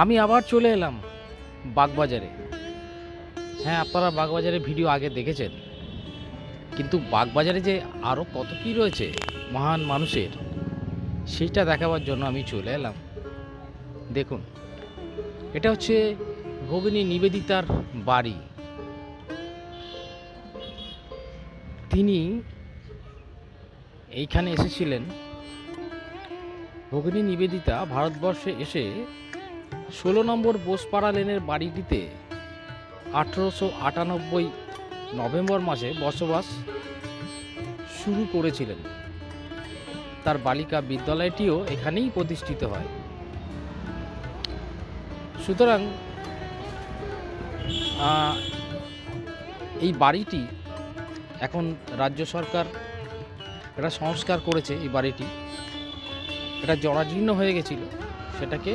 আমি আবার চলে এলাম বাগবাজারে। হ্যাঁ আপনারা বাগবাজারে ভিডিও আগে দেখেছেন। কিন্তু বাগবাজারে যে আরও কত কী রয়েছে মহান মানুষের সেইটা দেখাবার জন্য আমি চলে এলাম। দেখুন, এটা হচ্ছে ভগিনী নিবেদিতার বাড়ি। তিনি এইখানে এসেছিলেন। ভগিনী নিবেদিতা ভারতবর্ষে এসে ষোলো নম্বর বোসপাড়া লেনের বাড়িটিতে আঠেরোশো আটানব্বই নভেম্বর মাসে বসবাস শুরু করেছিলেন। তার বালিকা বিদ্যালয়টিও এখানেই প্রতিষ্ঠিত হয়। সুতরাং এই বাড়িটি এখন রাজ্য সরকার এটা সংস্কার করেছে এই বাড়িটি। এটা জরাজীর্ণ হয়ে গেছিল। সেটাকে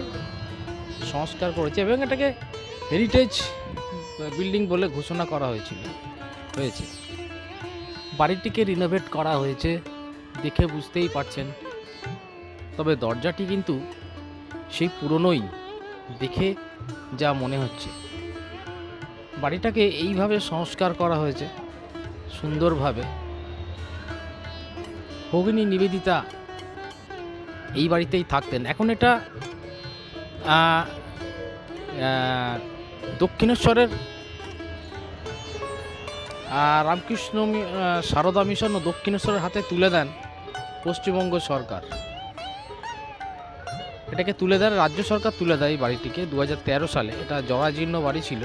সংস্কার করেছে এবং এটাকে হেরিটেজ বিল্ডিং বলে ঘোষণা করা হয়েছিল, হয়েছে। বাড়িটিকে রিনোভেট করা হয়েছে, দেখে বুঝতেই পারছেন। তবে দরজাটি কিন্তু সেই পুরনোই, দেখে যা মনে হচ্ছে। বাড়িটাকে এইভাবে সংস্কার করা হয়েছে, সুন্দরভাবে। ভগিনী নিবেদিতা এই বাড়িতেই থাকতেন। এখন এটা দক্ষিণেশ্বরের রামকৃষ্ণ সারদা মিশন ও দক্ষিণেশ্বরের হাতে তুলে দেন পশ্চিমবঙ্গ সরকার। এটাকে তুলে দেন, রাজ্য সরকার তুলে দেয় বাড়িটিকে দু হাজার তেরো সালে। এটা জরাজীর্ণ বাড়ি ছিল।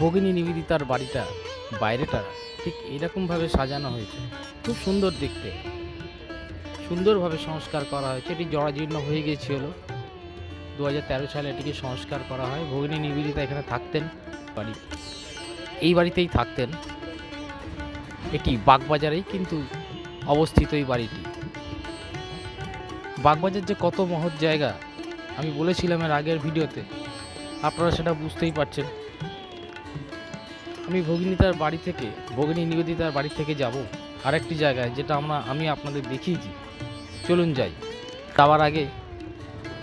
ভগিনী নিবেদিতার বাড়িটা বাইরেটা ঠিক এরকমভাবে সাজানো হয়েছে। খুব সুন্দর দেখতে। সুন্দরভাবে সংস্কার করা হয়েছে। এটি জরাজীর্ণ হয়ে গিয়েছিল। দু হাজার তেরো সালে এটিকে সংস্কার করা হয়। ভগিনী নিবেদিতা এখানে থাকতেন বাড়ি এই বাড়িতেই থাকতেন। এটি বাগবাজারেই কিন্তু অবস্থিত এই বাড়িটি। বাগবাজার যে কত মহৎ জায়গা, আমি বলেছিলাম এর আগের ভিডিওতে। আপনারা সেটা বুঝতেই পারছেন। আমি ভগিনীতার বাড়ি থেকে, ভগিনী নিবেদিতার বাড়ি থেকে যাব আরেকটি জায়গায়, যেটা আমরা আমি আপনাদের দেখিয়েছি। চলুন যাই। যাওয়ার আগে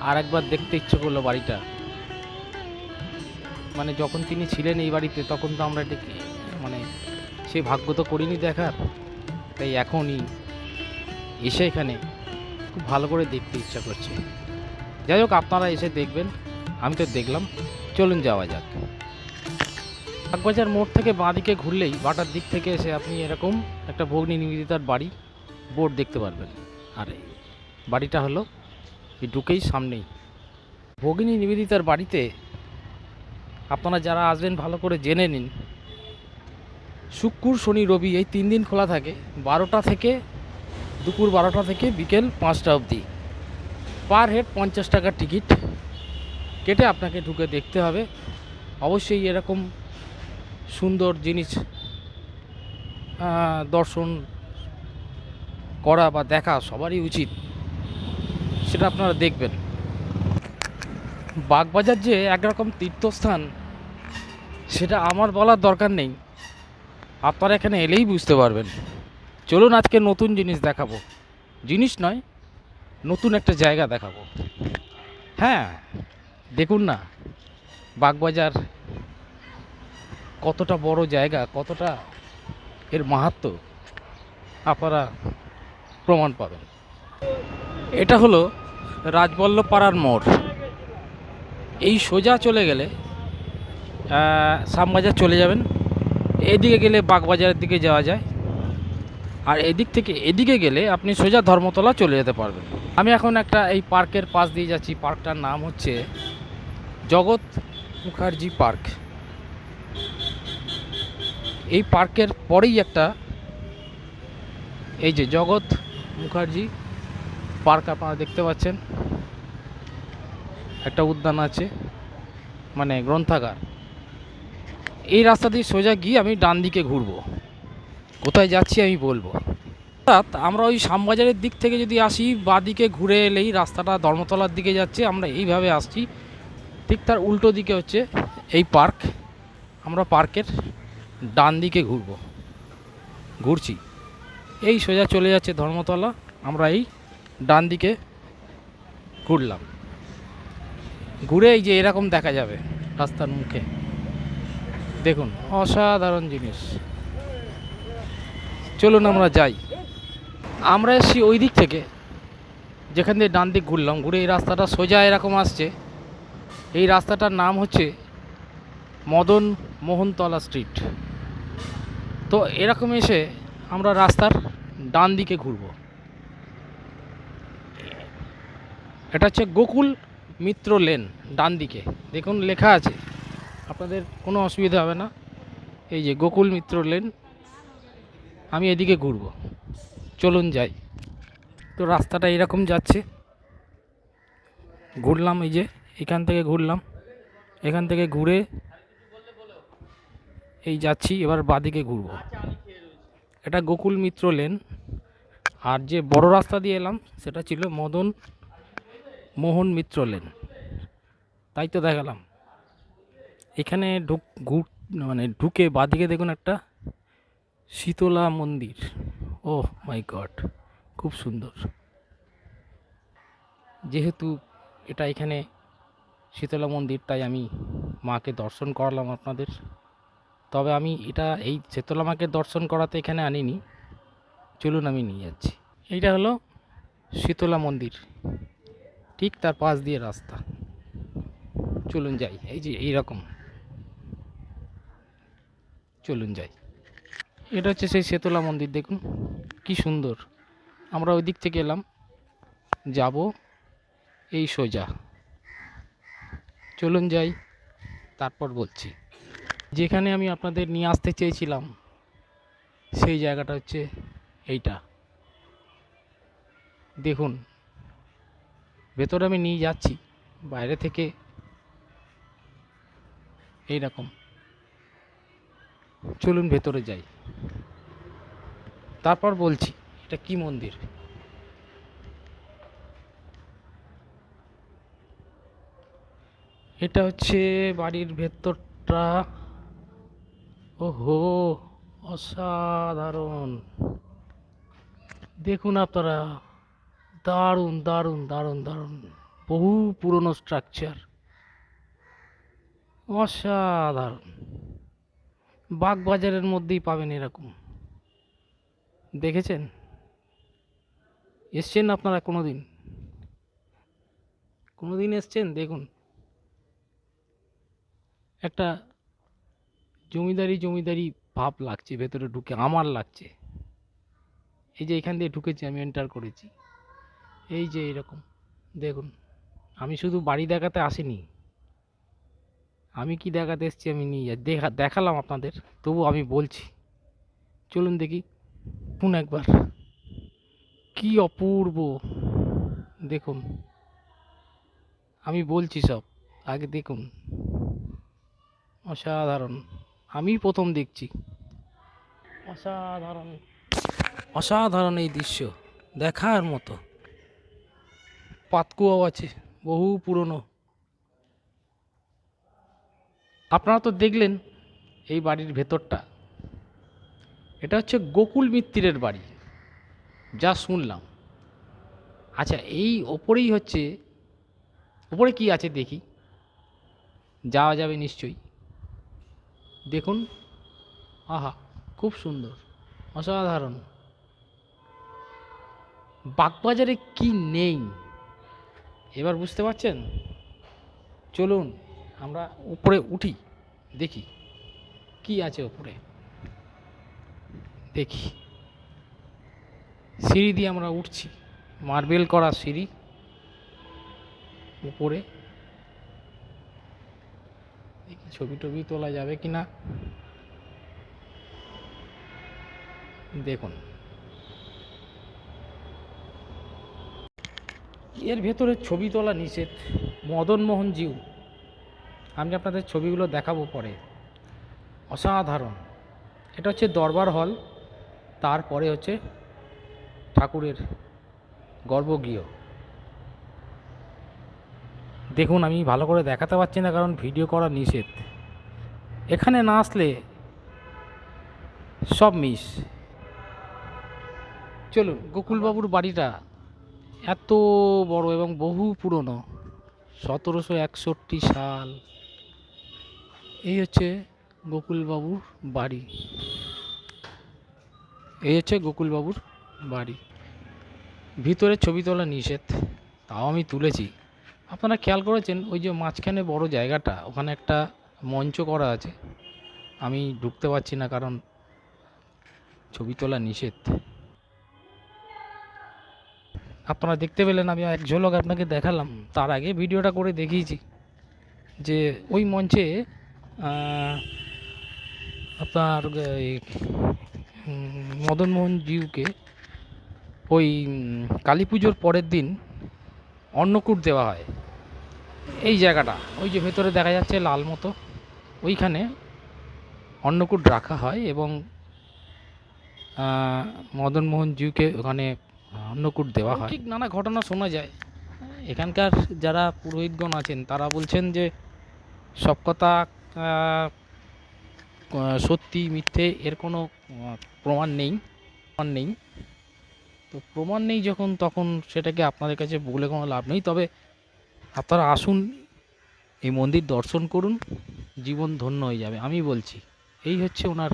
আর একবার দেখতে ইচ্ছে করল বাড়িটা। মানে যখন তিনি ছিলেন এই বাড়িতে, তখন তো আমরা এটাকে মানে সে ভাগ্য তো করিনি দেখার। তাই এখনই এসে এখানে খুব ভালো করে দেখতে ইচ্ছা করছে। যাই হোক, আপনারা এসে দেখবেন, আমি তো দেখলাম। চলুন যাওয়া যাক। বাগবাজার মোড় থেকে বাঁদিকে ঘুরলেই বাটার দিক থেকে এসে আপনি এরকম একটা ভগ্নী নিবেদিতার বাড়ি, বোর্ড দেখতে পারবেন। আর বাড়িটা হলো এই ঢুকেই সামনেই। ভগিনী নিবেদিতার বাড়িতে আপনারা যারা আসবেন, ভালো করে জেনে নিন। শুক্র, শনি, রবি এই তিন দিন খোলা থাকে। বারোটা থেকে দুপুর বারোটা থেকে বিকেল পাঁচটা অবধি। পার হেড পঞ্চাশ টাকার টিকিট। কেটে আপনাকে ঢুকে দেখতে হবে। অবশ্যই এরকম সুন্দর জিনিস দর্শন করা বা দেখা সবারই উচিত। সেটা আপনারা দেখবেন। বাগবাজার যে একরকম তীর্থস্থান, সেটা আমার বলার দরকার নেই। আপনারা এখানে এলেই বুঝতে পারবেন। চলুন আজকে নতুন জিনিস দেখাবো। জিনিস নয়, নতুন একটা জায়গা দেখাবো। হ্যাঁ দেখুন না, বাগবাজার কতটা বড় জায়গা, কতটা এর মাহাত্ম, আপনারা প্রমাণ পাবেন। এটা হলো রাজবল্লভ পাড়ার মোড়। এই সোজা চলে গেলে আহ, শ্যামবাজার চলে যাবেন। এদিকে গেলে বাগবাজারের দিকে যাওয়া যায়। আর এদিক থেকে এদিকে গেলে আপনি সোজা ধর্মতলা চলে যেতে পারবেন। আমি এখন একটা এই পার্কের পাশ দিয়ে যাচ্ছি। পার্কটার নাম হচ্ছে জগৎ মুখার্জি পার্ক। এই পার্কের পরেই একটা এই যে জগৎ মুখার্জি পার্ক আপনারা দেখতে পাচ্ছেন। একটা উদ্যান আছে মানে গ্রন্থাগার। এই রাস্তা দিয়ে সোজা গিয়ে আমি ডান দিকে ঘুরবো। কোথায় যাচ্ছি আমি বলব। অর্থাৎ আমরা ওই শ্যামবাজারের দিক থেকে যদি আসি, বা দিকে ঘুরে এলেই রাস্তাটা ধর্মতলার দিকে যাচ্ছে, আমরা এইভাবে আসছি। ঠিক তার উল্টো দিকে হচ্ছে এই পার্ক। আমরা পার্কের ডান দিকে ঘুরবো। ঘুরছি। এই সোজা চলে যাচ্ছে ধর্মতলা। আমরা এই ডান দিকে ঘুরলাম। ঘুরে এই যে এরকম দেখা যাবে রাস্তার মুখে। দেখুন, অসাধারণ জিনিস। চলুন আমরা যাই। আমরা এসছি ওই দিক থেকে, যেখান দিয়ে ডান দিক ঘুরলাম। ঘুরে এই রাস্তাটা সোজা এরকম আসছে। এই রাস্তাটার নাম হচ্ছে মদন মোহনতলা স্ট্রিট। তো এরকম এসে আমরা রাস্তার ডান দিকে ঘুরব। এটা হচ্ছে গোকুল মিত্র লেন, ডান দিকে। দেখুন, লেখা আছে। আপনাদের কোনো অসুবিধা হবে না। এই যে গোকুল মিত্র লেন, আমি এদিকে ঘুরব। চলুন যাই। তো রাস্তাটা এরকম যাচ্ছে। ঘুরলাম এই যে, এখান থেকে ঘুরলাম। এখান থেকে ঘুরে এই যাচ্ছি, এবার বাদিকে ঘুরবো। এটা গোকুল মিত্র লেন। আর যে বড় রাস্তা দিয়ে এলাম, সেটা ছিল মদন মোহন মিত্র লেন। তাই তো দেখালাম। এখানে ঢুক, ঘুর মানে ঢুকে বাদিকে দেখুন একটা শীতলা মন্দির। ও মাই গড, খুব সুন্দর। যেহেতু এটা এখানে শীতলা মন্দির, তাই আমি মাকে দর্শন করালাম আপনাদের। তবে আমি এটা, এই শীতলা মাকে দর্শন করাতে এখানে আনিনি। চলুন আমি নিয়ে যাচ্ছি। এইটা হলো শীতলা মন্দির। ঠিক তার পাশ দিয়ে রাস্তা। চলুন যাই। এই যে এইরকম। চলুন যাই। এটা হচ্ছে সেই শীতলা মন্দির, দেখুন। কি সুন্দর। আমরা ওই দিক থেকে এলাম। যাব এই সোজা। চলুন যাই, তারপর বলছি। যেখানে আমি আপনাদের নিয়ে আসতে চেয়েছিলাম, সেই জায়গাটা হচ্ছে এইটা। দেখুন ভেতরে আমি নিয়ে যাচ্ছি, বাইরে থেকে এই রকম চলুন ভেতরে যাই। তারপর বলছি, এটা কি মন্দির? এটা হচ্ছে বাড়ির ভেতরটা। ওহো, অসাধারণ। দেখুন আপনারা। দারুণ দারুণ দারুণ দারুণ। বহু পুরনো স্ট্রাকচার অসাধারণ। বাগবাজারের মধ্যেই পাবেন এরকম। দেখেছেন? এসছেন আপনারা কোনো দিন কোনো দিন এসছেন? দেখুন। একটা জমিদারি জমিদারি ভাব লাগছে, ভেতরে ঢুকে, আমার লাগছে। এই যে এখান দিয়ে ঢুকেছি, আমি এন্টার করেছি। এই যে এরকম দেখুন, আমি শুধু বাড়ি দেখাতে আসিনি। আমি কি দেখাতে এসেছি আমি নিয়ে দেখা, দেখালাম আপনাদের, তবু আমি বলছি। চলুন দেখি শুন একবার। কি অপূর্ব, দেখুন, আমি বলছি সব, আগে দেখুন। অসাধারণ, আমি প্রথম দেখছি। অসাধারণ অসাধারণ এই দৃশ্য, দেখার মতো। পাতকুয়াও আছে, বহু পুরনো। আপনারা তো দেখলেন এই বাড়ির ভেতরটা। এটা হচ্ছে গোকুল মিত্তিরের বাড়ি, যা শুনলাম। আচ্ছা এই ওপরেই হচ্ছে, ওপরে কি আছে দেখি? যাওয়া যাবে নিশ্চয়ই। দেখুন, আহা, খুব সুন্দর, অসাধারণ। বাগবাজারে কি নেই? এবার বুঝতে পারছেন? চলুন, আমরা উপরে উঠি, দেখি। কি আছে উপরে? দেখি। সিঁড়ি দিয়ে আমরা উঠছি। মার্বেল করা সিঁড়ি উপরে। দেখি, ছবি টবি তোলা যাবে কি না দেখুন। এর ভেতরে ছবি তোলা নিষেধ। মদন মোহন জিউ আমি আপনাদের ছবিগুলো দেখাবো পরে। অসাধারণ। এটা হচ্ছে দরবার হল, তারপরে হচ্ছে ঠাকুরের গর্ভগৃহ। দেখুন, আমি ভালো করে দেখাতে পারছি না, কারণ ভিডিও করা নিষেধ। এখানে না আসলে সব মিস। চলুন, গোকুলবাবুর বাড়িটা এত বড় এবং বহু পুরনো। সতেরোশো একষট্টি সাল। এই হচ্ছে গোকুলবাবুর বাড়ি। এই হচ্ছে গোকুলবাবুর বাড়ি। ভিতরে ছবি তোলা নিষেধ, তাও আমি তুলেছি। আপনারা খেয়াল করেছেন, ওই যে মাঝখানে বড় জায়গাটা, ওখানে একটা মঞ্চ করা আছে। আমি ঢুকতে পারছি না কারণ ছবি তোলা নিষেধ। আপনারা দেখতে পেলেন, আমি এক ঝলক আপনাকে দেখালাম। তার আগে ভিডিওটা করে দেখিয়েছি যে ওই মঞ্চে আপনার মদনমোহন জিউকে ওই কালী পুজোর পরের দিন অন্নকূট দেওয়া হয়। এই জায়গাটা, ওই যে ভেতরে দেখা যাচ্ছে লাল মতো, ওইখানে অন্নকূট রাখা হয় এবং মদনমোহন জিউকে ওখানে অন্নকূট দেওয়া হয়। ঠিক নানা ঘটনা শোনা যায়। এখানকার যারা পুরোহিতগণ আছেন তারা বলছেন যে সব কথা সত্যি মিথ্যে এর কোনো প্রমাণ নেই প্রমাণ নেই। তো প্রমাণ নেই যখন তখন সেটাকে আপনাদের কাছে বলে কোনো লাভ নেই। তবে আপনারা আসুন এই মন্দির দর্শন করুন জীবন ধন্য হয়ে যাবে আমি বলছি। এই হচ্ছে ওনার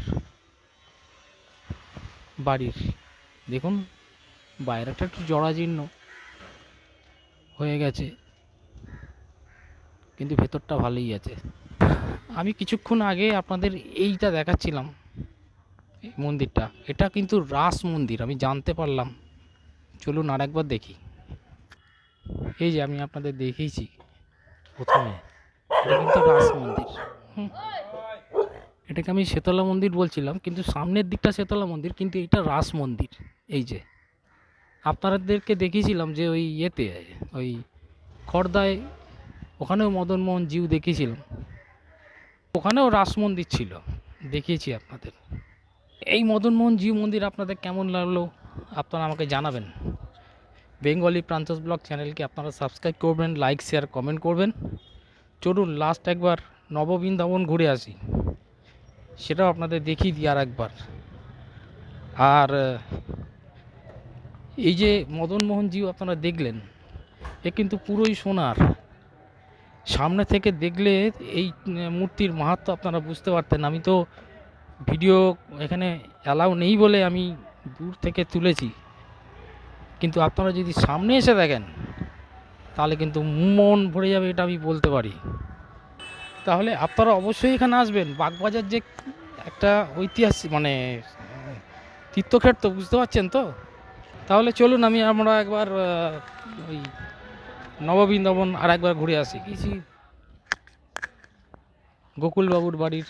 বাড়ির দেখুন। বাইরেটা একটু জরাজীর্ণ হয়ে গেছে। কিন্তু ভেতরটা ভালোই আছে। আমি কিছুক্ষণ আগে আপনাদের এইটা দেখাচ্ছিলাম মন্দিরটা। এটা কিন্তু রাস মন্দির, আমি জানতে পারলাম। চলুন আর একবার দেখি। এই যে আমি আপনাদের দেখিয়েছি প্রথমে। এটা কিন্তু রাস মন্দির। এটাকে আমি শেতলা মন্দির বলছিলাম, কিন্তু সামনের দিকটা শেতলা মন্দির, কিন্তু এটা রাস মন্দির। এই যে। আপনাদেরকে দেখিয়েছিলাম যে ওই ইয়েতে, ওই খর্দায়, ওখানেও মদনমোহন জিউ দেখিয়েছিলাম। ওখানেও রাস মন্দির ছিল, দেখিয়েছি আপনাদের। এই মদনমোহন জিউ মন্দির আপনাদের কেমন লাগল আপনারা আমাকে জানাবেন। বেঙ্গলি প্রান্তস ব্লগ চ্যানেলকে আপনারা সাবস্ক্রাইব করবেন, লাইক, শেয়ার, কমেন্ট করবেন। চলুন লাস্ট একবার নববৃন্দাবন ঘুরে আসি। সেটাও আপনাদের দেখিয়ে দিই আর একবার আর এই যে মদনমোহন জিউ আপনারা দেখলেন, এ কিন্তু পুরোই সোনার। সামনে থেকে দেখলে এই মূর্তির মাহাত্ম আপনারা বুঝতে পারতেন। আমি তো ভিডিও এখানে অ্যালাউ নেই বলে আমি দূর থেকে তুলেছি। কিন্তু আপনারা যদি সামনে এসে দেখেন, তাহলে কিন্তু মন ভরে যাবে এটা আমি বলতে পারি। তাহলে আপনারা অবশ্যই এখানে আসবেন। বাগবাজার যে একটা ঐতিহাসিক মানে তীর্থক্ষেত্র, বুঝতে পারছেন তো? তাহলে চলুন আমি আমরা একবার ওই নববৃন্দাবন আর একবার ঘুরে আসি। কিছু গোকুলবাবুর বাড়ির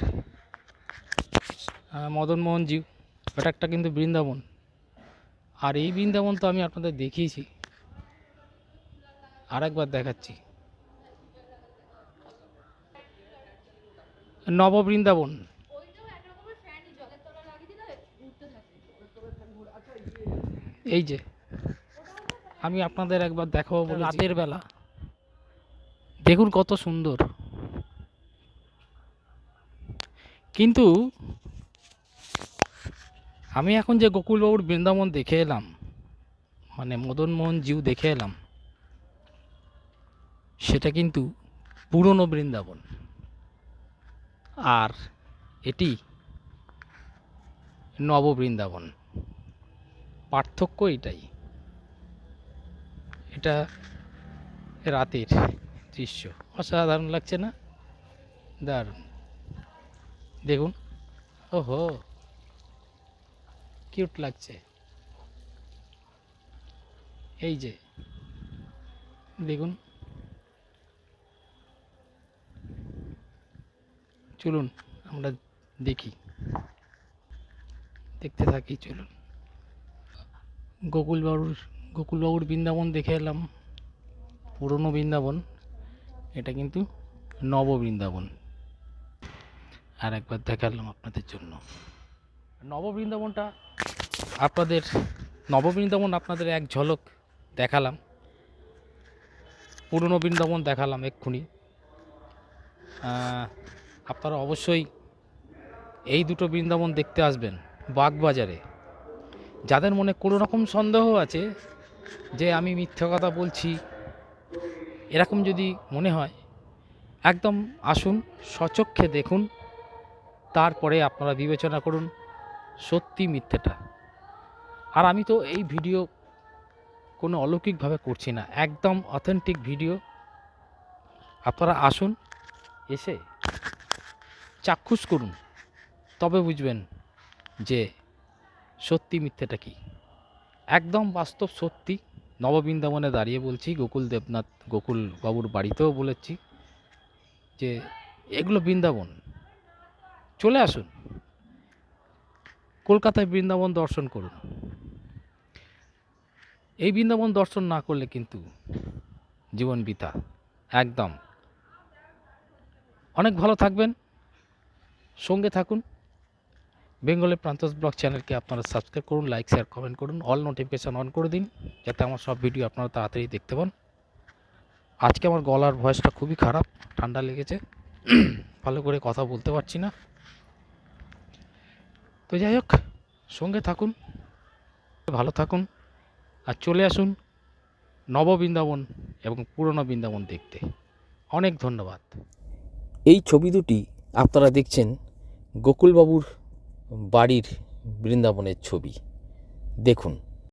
আহ, মদনমোহন জিউ। ওটা একটা কিন্তু বৃন্দাবন। আর এই বৃন্দাবন তো আমি আপনাদের দেখিয়েছি। আর একবার দেখাচ্ছি। নববৃন্দাবন। এই যে আমি আপনাদের একবার দেখাবো বলে রাতের বেলা। দেখুন কত সুন্দর। কিন্তু আমি এখন যে গোকুলবাবুর বৃন্দাবন দেখে এলাম মানে মদনমোহন জিউ দেখে এলাম সেটা কিন্তু পুরনো বৃন্দাবন। আর এটি নববৃন্দাবন। পার্থক্য এটাই এটা রাতের দৃশ্য। অসাধারণ লাগছে না? দারুণ। দেখুন। ওহো! কিউট লাগছে। এই যে, দেখুন। চলুন, আমরা দেখি। দেখতে থাকি, চলুন। গোকুলবাবুর গোকুলবাবুর বৃন্দাবন দেখে এলাম। পুরনো বৃন্দাবন, এটা কিন্তু নব বৃন্দাবন। আর একবার দেখালাম আপনাদের জন্য। নব বৃন্দাবনটা আপনাদের, নব বৃন্দাবন আপনাদের এক ঝলক দেখালাম। পুরনো বৃন্দাবন দেখালাম এক্ষুনি। আপনারা অবশ্যই এই দুটো বৃন্দাবন দেখতে আসবেন বাগবাজারে। যাদের মনে কোনো রকম সন্দেহ আছে যে আমি মিথ্যে কথা বলছি, এরকম যদি মনে হয়, একদম আসুন, সচক্ষে দেখুন, তারপরে আপনারা বিবেচনা করুন সত্যি মিথ্যেটা। আর আমি তো এই ভিডিও কোনো অলৌকিকভাবে করছি না, একদম অথেন্টিক ভিডিও। আপনারা আসুন, এসে চাক্ষুষ করুন, তবে বুঝবেন যে সত্যি মিথ্যেটা কি? একদম বাস্তব সত্যি। নববৃন্দাবনে দাঁড়িয়ে বলছি, গোকুল দেবনাথ, গোকুল বাবুর বাড়িতেও বলেছি যে, এগুলো বৃন্দাবন। চলে আসুন। কলকাতায় বৃন্দাবন দর্শন করুন। এই বৃন্দাবন দর্শন না করলে কিন্তু জীবন বিতা একদম। অনেক ভালো থাকবেন। সঙ্গে থাকুন। বেঙ্গলের প্রান্তস ব্লগ চ্যানেলকে আপনারা সাবস্ক্রাইব করুন লাইক শেয়ার কমেন্ট করুন। অল নোটিফিকেশান অন করে দিন, যাতে আমার সব ভিডিও আপনারা তাড়াতাড়ি দেখতে পান। আজকে আমার গলার ভয়েসটা খুবই খারাপ, ঠান্ডা লেগেছে। ভালো করে কথা বলতে পারছি না। তো যাই হোক, সঙ্গে থাকুন, ভালো থাকুন, আর চলে আসুন নব বৃন্দাবন এবং পুরনো বৃন্দাবন দেখতে। অনেক ধন্যবাদ। এই ছবি দুটি আপনারা দেখছেন গোকুলবাবুর বাড়ির বৃন্দাবনের ছবি। দেখুন।